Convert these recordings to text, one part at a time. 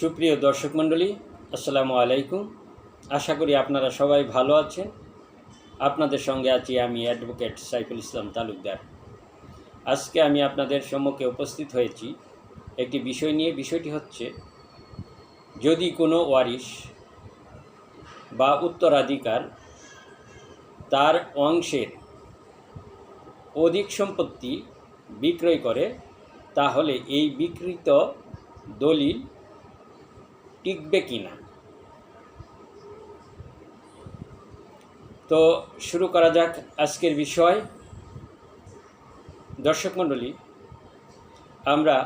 সুপ্রিয় দর্শক মণ্ডলী, আসসালামু আলাইকুম। আশা করি আপনারা সবাই ভালো আছেন। আপনাদের সঙ্গে আছি আমি অ্যাডভোকেট সাইফুল ইসলাম তালুকদার। আজকে আমি আপনাদের সম্মুখে উপস্থিত হয়েছি একটি বিষয় নিয়ে। বিষয়টি হচ্ছে, যদি কোনো ওয়ারিশ বা উত্তরাধিকার তার অংশের অধিক সম্পত্তি বিক্রয় করে, তাহলে এই বিকৃত দলিল টিকবে কি না তো শুরু করা যাক আজকের বিষয়। দর্শক মণ্ডলী, আমরা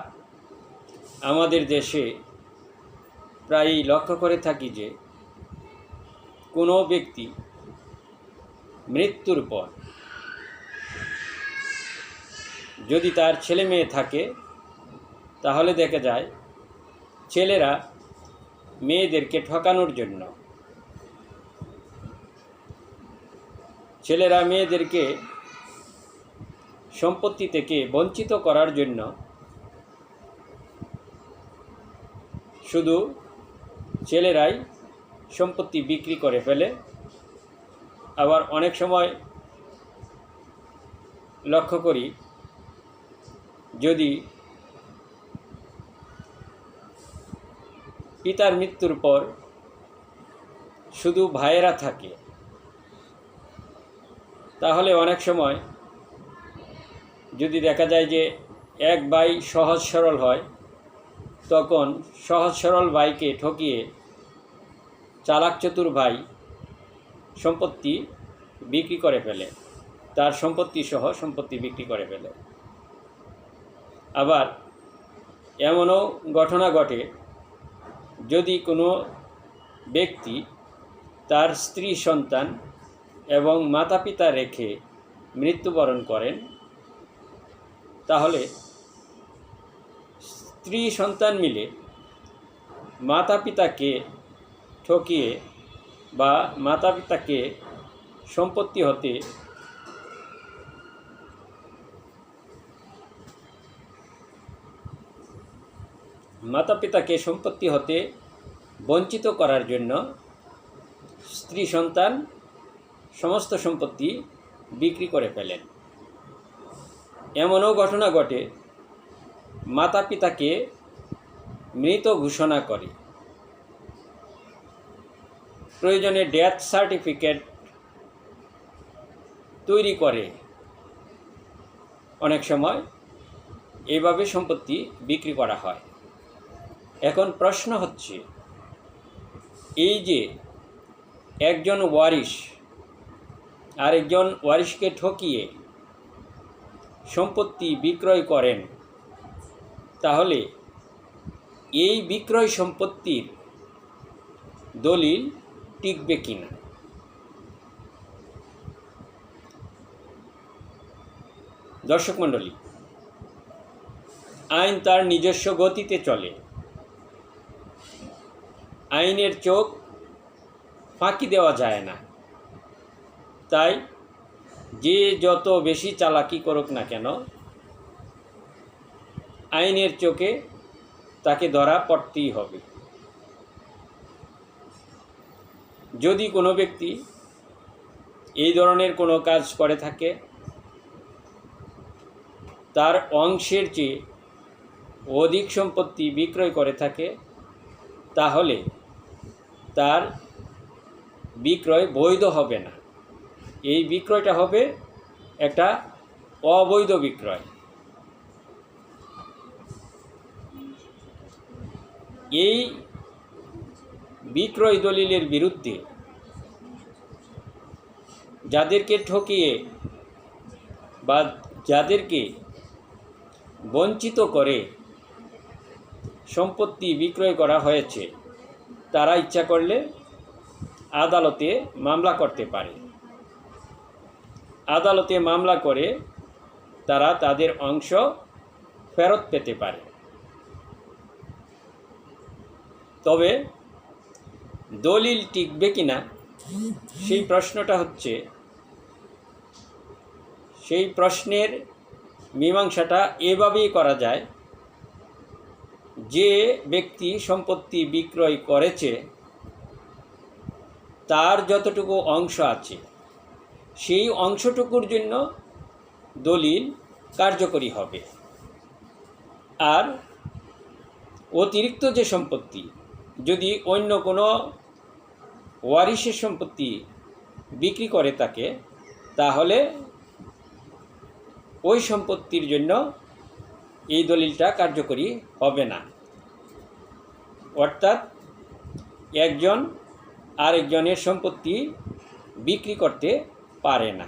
আমাদের দেশে প্রায়ই লক্ষ্য করে থাকি যে, কোনো ব্যক্তি মৃত্যুর পর যদি তার ছেলে মেয়ে থাকে, তাহলে দেখা যায় ছেলেরা মেয়েদেরকে ঠকানোর জন্য। ছেলেরা মেয়েদেরকে সম্পত্তি থেকে বঞ্চিত করার জন্য শুধু ছেলেরাই সম্পত্তি বিক্রি করে ফেলে। আবার অনেক সময় লক্ষ্য করি যদি পিতার মৃত্যুর পর শুধু ভাইয়েরা থাকে। তাহলে অনেক সময় যদি দেখা যায় যে এক ভাই সহজ সরল হয়, তখন সহজ সরল ভাইকে ঠকিয়ে চালাক চতুর ভাই সম্পত্তি বিক্রি করে ফেলে। তার সম্পত্তি সহ সম্পত্তি বিক্রি করে ফেলে। আবার এমনও ঘটনা ঘটে যদি কোনো ব্যক্তি তার স্ত্রী, সন্তান এবং মাতা পিতা রেখে মৃত্যুবরণ করেন, তাহলে স্ত্রী, সন্তান মিলে মাতা পিতাকে ঠকিয়ে বা মাতা পিতাকে সম্পত্তি হতে মাতা পিতাকে সম্পত্তি হতে বঞ্চিত করার জন্য স্ত্রী সন্তান সমস্ত সম্পত্তি বিক্রি করে ফেলেন। এমনও ঘটনা ঘটে মাতা পিতাকে মৃত ঘোষণা করে। প্রয়োজনে ডেথ সার্টিফিকেট তৈরি করে। অনেক সময় এইভাবে সম্পত্তি বিক্রি করা হয়। এখন প্রশ্ন হচ্ছে এই যে একজন ওয়ারিশ, আরেকজন ওয়ারিশকে ঠকিয়ে সম্পত্তি বিক্রয় করেন, তাহলে এই বিক্রয় সম্পত্তির দলিল টিকবে কিনা? দর্শক মণ্ডলী, আইন তার নিজস্ব গতিতে চলে। আইনের চোখ ফাঁকি দেওয়া যায় না। তাই যে যত বেশি চালাকি করুক না কেন, আইনের চোখে তাকে ধরা পড়তেই হবে। যদি কোনো ব্যক্তি এই ধরনের কোনো কাজ করে থাকে, তার অংশের চেয়ে অধিক সম্পত্তি বিক্রয় করে থাকে, তাহলে তার বিক্রয় বৈধ হবে না। এই বিক্রয়টা হবে একটা অবৈধ বিক্রয়। এই বিক্রয় দলিলের বিরুদ্ধে যাদেরকে ঠকিয়ে বা যাদেরকে বঞ্চিত করে সম্পত্তি বিক্রয় করা হয়েছে তারা ইচ্ছা করলে আদালতে মামলা করতে পারে। আদালতে মামলা করে তারা তাদের অংশ ফেরত পেতে পারে। তবে দলিল টিকবে কি না, সেই প্রশ্নটা হচ্ছে, সেই প্রশ্নের মীমাংসাটা এভাবেই করা যায় যে ব্যক্তি সম্পত্তি বিক্রয় করেছে, তার যতটুকু অংশ আছে, সেই অংশটুকুর জন্য দলিল কার্যকরী হবে। আর অতিরিক্ত যে সম্পত্তি, যদি অন্য কোনো ওয়ারিশের সম্পত্তি বিক্রি করে তাকে তাহলে ওই সম্পত্তির জন্য এই দলিলটা কার্যকরী হবে না। অর্থাৎ একজন আরেকজনের সম্পত্তি বিক্রি করতে পারে না।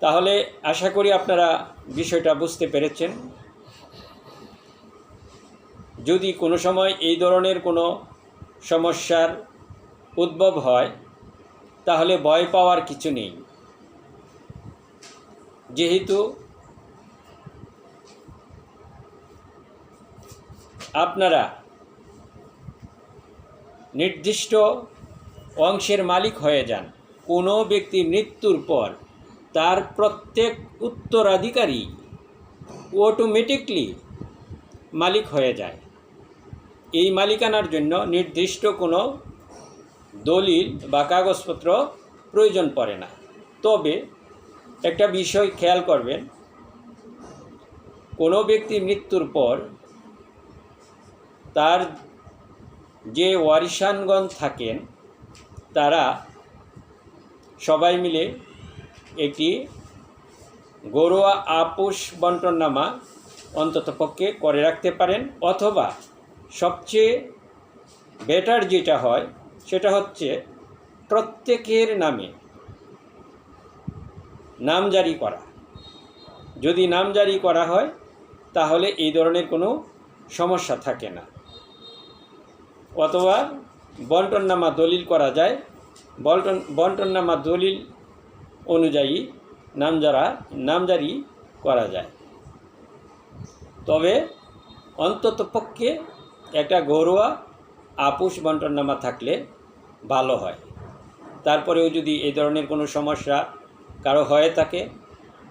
তাহলে আশা করি আপনারা বিষয়টা বুঝতে পেরেছেন। যদি কোনো সময় এই ধরনের কোনো সমস্যার উদ্ভব হয়, তাহলে ভয় পাওয়ার কিছু নেই। যেহেতু আপনারা নির্দিষ্ট অংশের মালিক হয়ে যান। কোনো ব্যক্তির মৃত্যুর পর তার প্রত্যেক উত্তরাধিকারী অটোমেটিকলি মালিক হয়ে যায়। এই মালিকানার জন্য নির্দিষ্ট কোনো দলিল বা কাগজপত্র প্রয়োজন পড়ে না। তবে একটা বিষয় খেয়াল করবেন, কোনো ব্যক্তি মৃত্যুর পর তার যে ওয়ারিসানগণ থাকেন, তারা সবাই মিলে একটি গরুয়া আপোষ বন্টননামা অন্ততপক্ষে করে রাখতে পারেন, অথবা সবচেয়ে বেটার যেটা হয়, সেটা হচ্ছে প্রত্যেকের নামে নাম জারি করা। যদি নাম জারি করা হয়, তাহলে এই ধরনের কোনো সমস্যা থাকে না। অথবা বন্টননামা দলিল করা যায়। বন্টন বন্টননামা দলিল অনুযায়ী নামজারা, নামজারি করা যায়। তবে অন্তত পক্ষে একটা ঘরোয়া আপোষ বন্টননামা থাকলে ভালো হয়। তারপরেও যদি এই ধরনের কোনো সমস্যা কারও হয়ে থাকে,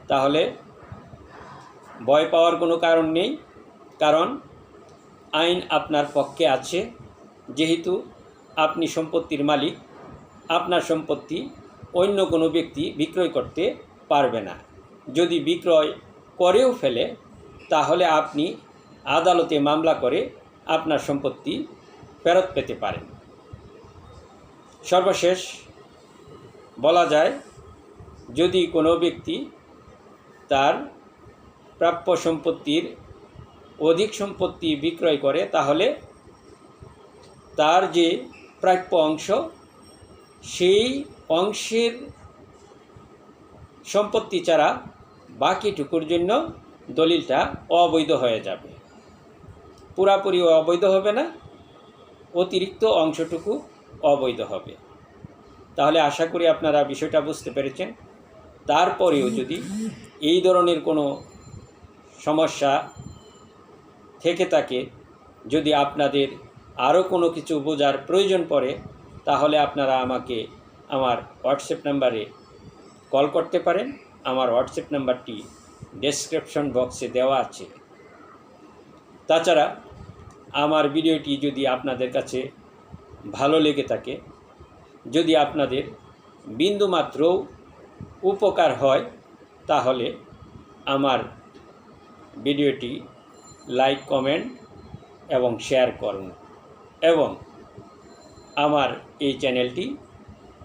তাহলে ভয় পাওয়ার কোনো কারণ নেই। কারণ আইন আপনার পক্ষে আছে। যেহেতু আপনি সম্পত্তির মালিক, আপনার সম্পত্তি অন্য কোনো ব্যক্তি বিক্রয় করতে পারবে না। যদি বিক্রয় করেও ফেলে, তাহলে আপনি আদালতে মামলা করে আপনার সম্পত্তি ফেরত পেতে পারেন। সর্বশেষ বলা যায়, যদি কোনো ব্যক্তি তার প্রাপ্য সম্পত্তির অধিক সম্পত্তি বিক্রয় করে, তাহলে তার যে প্রাপ্য অংশ, সেই অংশের সম্পত্তি ছাড়া বাকিটুকুর জন্য দলিলটা অবৈধ হয়ে যাবে। পুরাপুরি অবৈধ হবে না, অতিরিক্ত অংশটুকু অবৈধ হবে। তাহলে আশা করি আপনারা বিষয়টা বুঝতে পেরেছেন। তারপরেও যদি এই ধরনের কোনো সমস্যা থেকে থাকে, যদি আপনাদের আরও কোনো কিছু বোঝার প্রয়োজন পড়ে, তাহলে আপনারা আমাকে আমার হোয়াটসঅ্যাপ নাম্বারে কল করতে পারেন। আমার হোয়াটসঅ্যাপ নাম্বারটি ডেসক্রিপশন বক্সে দেওয়া আছে। তাছাড়া, আমার ভিডিওটি যদি আপনাদের কাছে ভালো লেগে থাকে, যদি আপনাদের বিন্দুমাত্র উপকার হয়, তাহলে আমার ভিডিওটি লাইক, কমেন্ট এবং শেয়ার করুন। এবং আমার এই চ্যানেলটি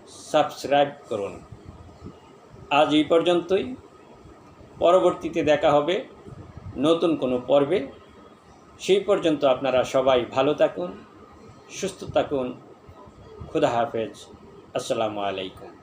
সাবস্ক্রাইব করুন। আজ এই পর্যন্তই। পরবর্তীতে দেখা হবে নতুন কোনো পর্বে। সেই পর্যন্ত আপনারা সবাই ভালো থাকুন, সুস্থ থাকুন। খুদা হাফেজ। আসসালামু আলাইকুম।